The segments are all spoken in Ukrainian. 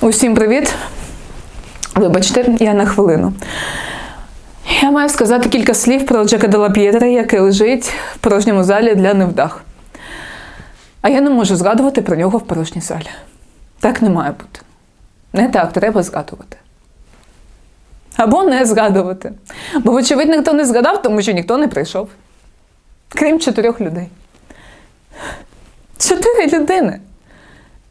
Усім привіт. Вибачте, я на хвилину. Я маю сказати кілька слів про Джека Дела П'єтера, який лежить в порожньому залі для невдах. А я не можу згадувати про нього в порожній залі. Так не має бути. Не так треба згадувати. Або не згадувати. Бо, вочевидь, ніхто не згадав, тому що ніхто не прийшов. Крім чотирьох людей. Чотири людини.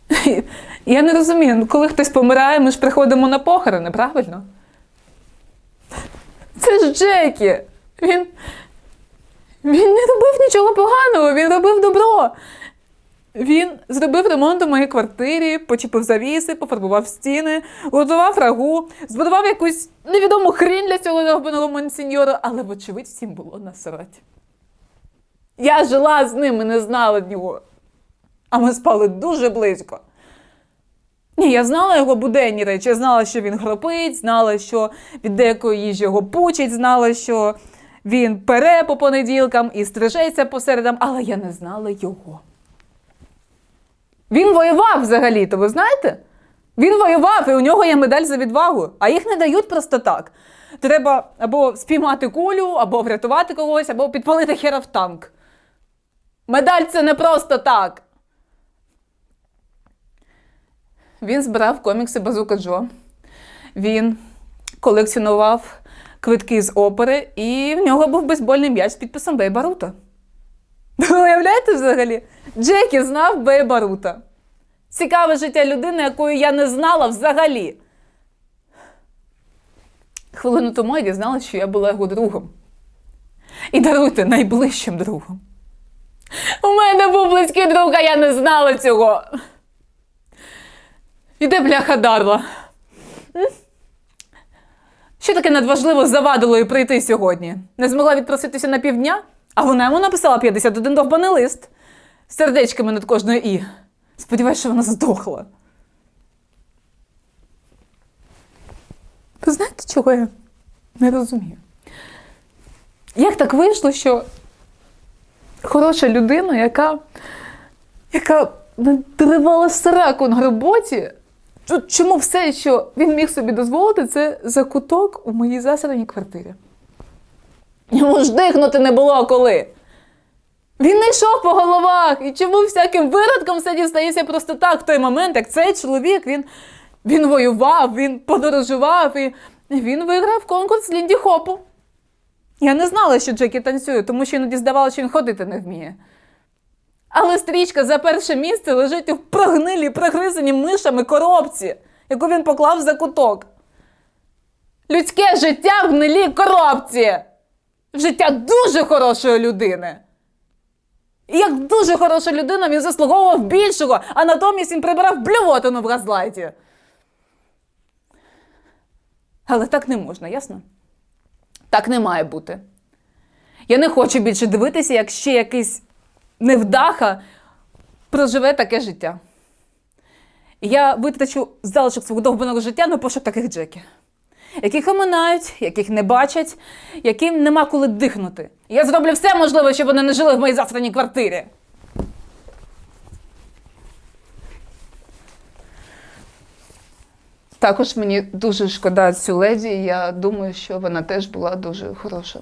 Я не розумію, ну, коли хтось помирає, ми ж приходимо на похорони, правильно? Це ж Джекі. Він. Він не робив нічого поганого, він робив добро. Він зробив ремонт у моїй квартирі, почепив завіси, пофарбував стіни, готував рагу, збудував якусь невідому хрінь для цього довбаного монсеньора, але, вочевидь, всім було насрать. Я жила з ним і не знала нього. А ми спали дуже близько. Ні, я знала його буденні речі. Я знала, що він хропить, знала, що від деякої їжі його пучить, знала, що він пере по понеділкам і стрижеться по середам, але я не знала його. Він воював взагалі-то, ви знаєте? Він воював, і у нього є медаль за відвагу, а їх не дають просто так. Треба або спіймати кулю, або врятувати когось, або підпалити хера в танк. Медаль це не просто так. Він збирав комікси Базука Джо. Він колекціонував квитки з опери, і в нього був бейсбольний м'яч з підписом Бейба Рута. Уявляєте взагалі? Джекі знав Бейба Рута. Цікаве життя людини, якої я не знала взагалі. Хвилину тому я дізналася, що я була його другом. І даруйте найближчим другом. У мене був близький друг, а я не знала цього. Іде бляха Дарла. Що таке надважливо завадило їй прийти сьогодні? Не змогла відпроситися на півдня, а вона йому написала 51 довбаний лист з сердечками над кожною і. Сподіваюсь, що вона здохла. Ви знаєте, чого я не розумію? Як так вийшло, що хороша людина, яка, яка тривала сраку на роботі, Чому все, що він міг собі дозволити, це закуток у моїй засраній квартирі? Йому ж дихнути не було коли. Він не йшов по головах. І чому всяким виродкам все дістається просто так в той момент, як цей чоловік, він, він воював, він подорожував і він виграв конкурс Лінді Хопу. Я не знала, що Джекі танцює, тому що іноді здавалося, що він ходити не вміє. Але стрічка за перше місце лежить у прогнилій, прогризаній мишами коробці, яку він поклав за куток. Людське життя в гнилій коробці. Життя дуже хорошої людини. І як дуже хороша людина, він заслуговував більшого, а натомість він прибирав блювотину в газлайті. Але так не можна, ясно? Так не має бути. Я не хочу більше дивитися, як ще якийсь невдаха проживе таке життя. Я витрачу залишок свого довбаного життя на пошук таких джеків, яких оминають, яких не бачать, яким нема коли дихнути. Я зроблю все можливе, щоб вони не жили в моїй засраній квартирі. Також мені дуже шкода цю леді. Я думаю, що вона теж була дуже хороша.